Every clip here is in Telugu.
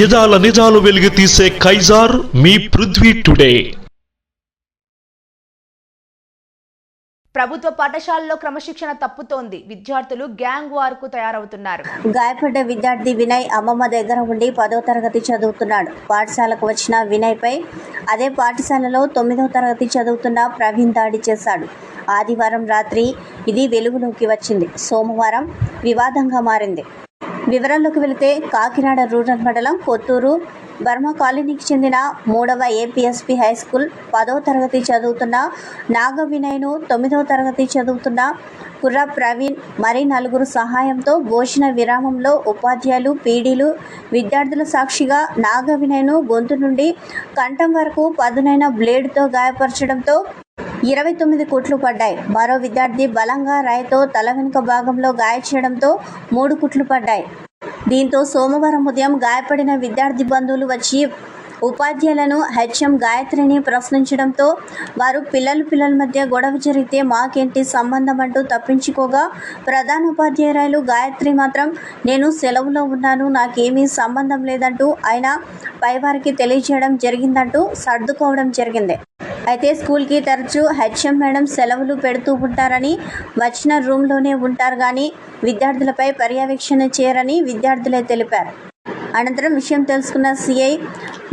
యదాల నిజాలు వెలిగి తీసే కైజార్ మీ పృథ్వీ టుడే. ప్రభుత్వ పాఠశాలలో క్రమశిక్షణ తప్పుతోంది. విద్యార్థులు గ్యాంగ్ వార్కు తయారవుతున్నారు. గాయపడ్డ విద్యార్థి వినయ్ అమ్మమ్మ దగ్గర ఉండి పదో తరగతి చదువుతున్నాడు. పాఠశాలకు వచ్చిన వినయ్ పై అదే పాఠశాలలో తొమ్మిదో తరగతి చదువుతున్న ప్రవీణ్ దాడి చేశాడు. ఆదివారం రాత్రి ఇది వెలుగులోకి వచ్చింది. సోమవారం వివాదంగా మారింది. వివరాల్లోకి వెళితే కాకినాడ రూరల్ మండలం కొత్తూరు బర్మా కాలనీకి చెందిన మూడవ ఏపీఎస్పీ హై స్కూల్ పదో తరగతి చదువుతున్న నాగ వినయ్ను తొమ్మిదవ తరగతి చదువుతున్న కుర్ర ప్రవీణ్ మరి నలుగురు సహాయంతో భోజన విరామంలో ఉపాధ్యాయులు పీడీలు విద్యార్థుల సాక్షిగా నాగ వినయ్ను గొంతు నుండి కంఠం వరకు పదునైన బ్లేడ్తో గాయపరచడంతో ఇరవై తొమ్మిది కుట్లు పడ్డాయి. మరో విద్యార్థి బలంగా రాయితో తల వెనుక భాగంలో గాయ చేయడంతో మూడు కుట్లు పడ్డాయి. దీంతో సోమవారం ఉదయం గాయపడిన విద్యార్థి బంధువులు వచ్చి ఉపాధ్యాయులను హెచ్ఎం గాయత్రిని ప్రశ్నించడంతో వారు పిల్లలు పిల్లల మధ్య గొడవ జరిగితే మాకేంటి సంబంధం అంటూ తప్పించుకోగా ప్రధాన ఉపాధ్యాయురాలు గాయత్రి మాత్రం నేను సెలవులో ఉన్నాను నాకేమీ సంబంధం లేదంటూ ఆయన పైవారికి తెలియజేయడం జరిగిందంటూ సర్దుకోవడం జరిగింది. అయితే స్కూల్కి తరచూ హెచ్ఎం మేడం సెలవులు పెడుతూ ఉంటారని వచ్చిన రూమ్లోనే ఉంటారు కానీ విద్యార్థులపై పర్యవేక్షణ చేయరని విద్యార్థులే తెలిపారు. అనంతరం విషయం తెలుసుకున్న సిఐ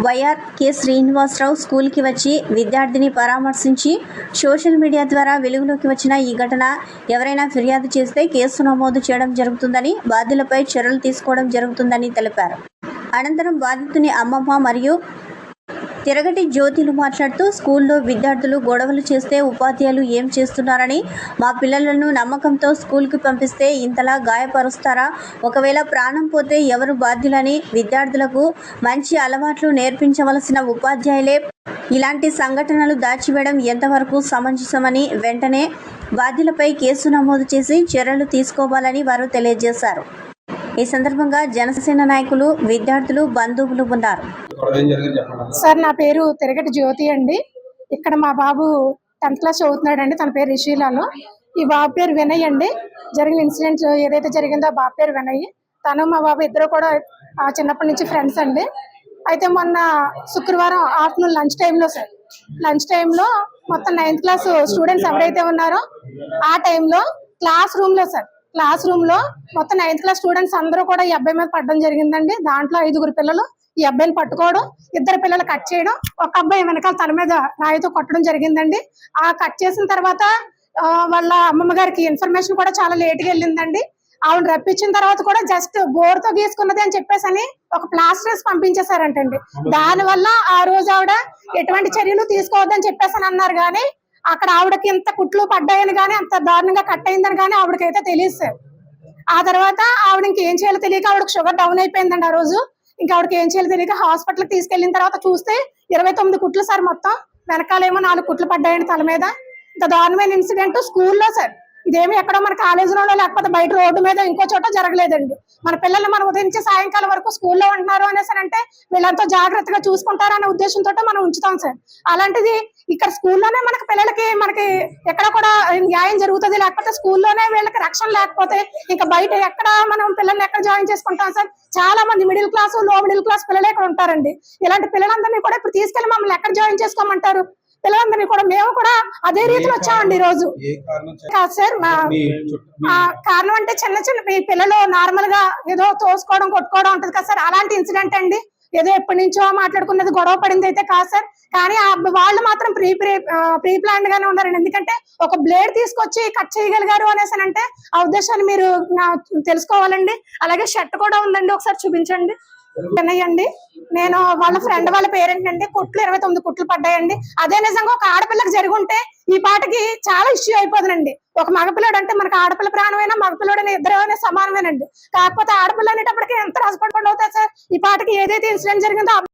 వైఆర్ కె శ్రీనివాసరావు స్కూల్కి వచ్చి విద్యార్థిని పరామర్శించి సోషల్ మీడియా ద్వారా వెలుగులోకి వచ్చిన ఈ ఘటన ఎవరైనా ఫిర్యాదు చేస్తే కేసు నమోదు చేయడం జరుగుతుందని బాధ్యులపై చర్యలు తీసుకోవడం జరుగుతుందని తెలిపారు. అనంతరం బాధితుని అమ్మమ్మ మరియు తిరగటి జ్యోతిలు మాట్లాడుతూ స్కూల్లో విద్యార్థులు గొడవలు చేస్తే ఉపాధ్యాయులు ఏం చేస్తున్నారని మా పిల్లలను నమ్మకంతో స్కూల్కి పంపిస్తే ఇంతలా గాయపరుస్తారా? ఒకవేళ ప్రాణం పోతే ఎవరు బాధ్యులని? విద్యార్థులకు మంచి అలవాట్లు నేర్పించవలసిన ఉపాధ్యాయులే. ఇలాంటి సంఘటనలు దాచివేయడం ఎంతవరకు సమంజసమని వెంటనే బాధ్యులపై కేసు నమోదు చేసి చర్యలు తీసుకోవాలని వారు తెలియజేశారు. ఈ సందర్భంగా జనసేన నాయకులు విద్యార్థులు బంధువులు ఉన్నారు. సార్ నా పేరు తిరగటి జ్యోతి అండి. ఇక్కడ మా బాబు టెన్త్ క్లాస్ చదువుతున్నాడు అండి తన పేరు రిషీలాలు. ఈ బాబు పేరు వినయ్ అండి. జరిగిన ఇన్సిడెంట్ ఏదైతే జరిగిందో ఆ బాబు పేరు వినయ్. తను మా బాబు ఇద్దరు కూడా చిన్నప్పటి నుంచి ఫ్రెండ్స్ అండి. అయితే మొన్న శుక్రవారం ఆఫ్టర్నూన్ లంచ్ టైంలో సార్ లంచ్ టైంలో మొత్తం నైన్త్ క్లాస్ స్టూడెంట్స్ ఎవరైతే ఉన్నారో ఆ టైంలో క్లాస్ రూమ్లో సార్ క్లాస్ రూమ్లో మొత్తం నైన్త్ క్లాస్ స్టూడెంట్స్ అందరూ కూడా ఈ అబ్బాయి మీద పడడం జరిగిందండి. దాంట్లో ఐదుగురు పిల్లలు ఈ అబ్బాయిని పట్టుకోవడం ఇద్దరు పిల్లలు కట్ చేయడం ఒక అబ్బాయి వెనకాల తల మీద రాయితో కొట్టడం జరిగిందండి. ఆ కట్ చేసిన తర్వాత వాళ్ళ అమ్మమ్మ గారికి ఇన్ఫర్మేషన్ కూడా చాలా లేట్గా వెళ్ళిందండి. ఆవిడ రప్పించిన తర్వాత కూడా జస్ట్ బోర్తో గీసుకున్నది అని చెప్పేసి అని ఒక ప్లాస్టర్స్ పంపించేశారంటండి. దాని వల్ల ఆ రోజు ఆవిడ ఎటువంటి చర్యలు తీసుకోవద్దని చెప్పేసి అని అన్నారు కానీ అక్కడ ఆవిడకి ఎంత కుట్లు పడ్డాయని కానీ అంత దారుణంగా కట్ అయిందని కానీ ఆవిడకైతే తెలియదు సార్ ఆ తర్వాత ఆవిడ ఇంకేం చేయాలో తెలియక ఆవిడకి షుగర్ డౌన్ అయిపోయిందండి ఆ రోజు. ఇంకా ఆవిడకి ఏం చేయాలో తెలియక హాస్పిటల్కి తీసుకెళ్ళిన తర్వాత చూస్తే ఇరవై తొమ్మిది కుట్లు సార్ మొత్తం. వెనకాలేమో నాలుగు కుట్లు పడ్డాయండి తల మీద. ఇంత దారుణమైన ఇన్సిడెంట్ స్కూల్లో సార్. ఇదేమి ఎక్కడో మన కాలేజీలో లేకపోతే బయట రోడ్డు మీద ఇంకో చోట జరగలేదండి. మన పిల్లలు మనం ఉదయం సాయంకాలం వరకు స్కూల్లో ఉంటున్నారు అనేసి అంటే వీళ్ళంతా జాగ్రత్తగా చూసుకుంటారు అనే ఉద్దేశంతో మనం ఉంచుతాం సార్. అలాంటిది ఇక్కడ స్కూల్లోనే మనకి పిల్లలకి మనకి ఎక్కడ కూడా న్యాయం జరుగుతుంది లేకపోతే స్కూల్లోనే వీళ్ళకి రక్షణ లేకపోతే ఇంకా బయట ఎక్కడ మనం పిల్లల్ని ఎక్కడ జాయిన్ చేసుకుంటాం సార్? చాలా మంది మిడిల్ క్లాస్లో మిడిల్ క్లాస్ పిల్లలే ఇక్కడ ఉంటారండి. ఇలాంటి పిల్లలందరినీ కూడా ఇప్పుడు తీసుకెళ్ళి మమ్మల్ని ఎక్కడ జాయిన్ చేసుకోమంటారు? పిల్లలందరినీ కూడా మేము కూడా అదే రీతిలో వచ్చామండి ఈ రోజు. కాదు సార్ కారణం అంటే చిన్న చిన్న మీ పిల్లలు నార్మల్గా ఏదో తోసుకోవడం కొట్టుకోవడం ఉంటది కదా సార్. అలాంటి ఇన్సిడెంట్ అండి. ఏదో ఎప్పటి నుంచో మాట్లాడుకున్నది గొడవ పడింది అయితే కాదు సార్. కానీ వాళ్ళు మాత్రం ప్రీ ప్రీ ప్రీ ప్లాన్ గానే ఉన్నారండి. ఎందుకంటే ఒక బ్లేడ్ తీసుకొచ్చి కట్ చేయగలిగారు అనేసి అంటే ఆ ఉద్దేశాన్ని మీరు తెలుసుకోవాలండి. అలాగే షర్ట్ కూడా ఉందండి. ఒకసారి చూపించండి. చెన్నయ్యండి నేను వాళ్ళ ఫ్రెండ్ వాళ్ళ పేరెంట్ అండి కుట్లు ఇరవై తొమ్మిది కుట్లు పడ్డాయండి. అదే నిజంగా ఒక ఆడపిల్లకి జరిగి ఉంటే ఈ పాటకి చాలా ఇష్యూ అయిపోతుందండి. ఒక మగపిల్లడు అంటే మనకి ఆడపిల్ల ప్రాణమైనా మగపిల్లడైనా ఇద్దరైనా సమానమేనండి. కాకపోతే ఆడపిల్ల అనేటప్పటికి ఎంత హస్బెండ్ అవుతాయి సార్? ఈ పాటకి ఏదైతే ఇన్సిడెంట్ జరిగిందో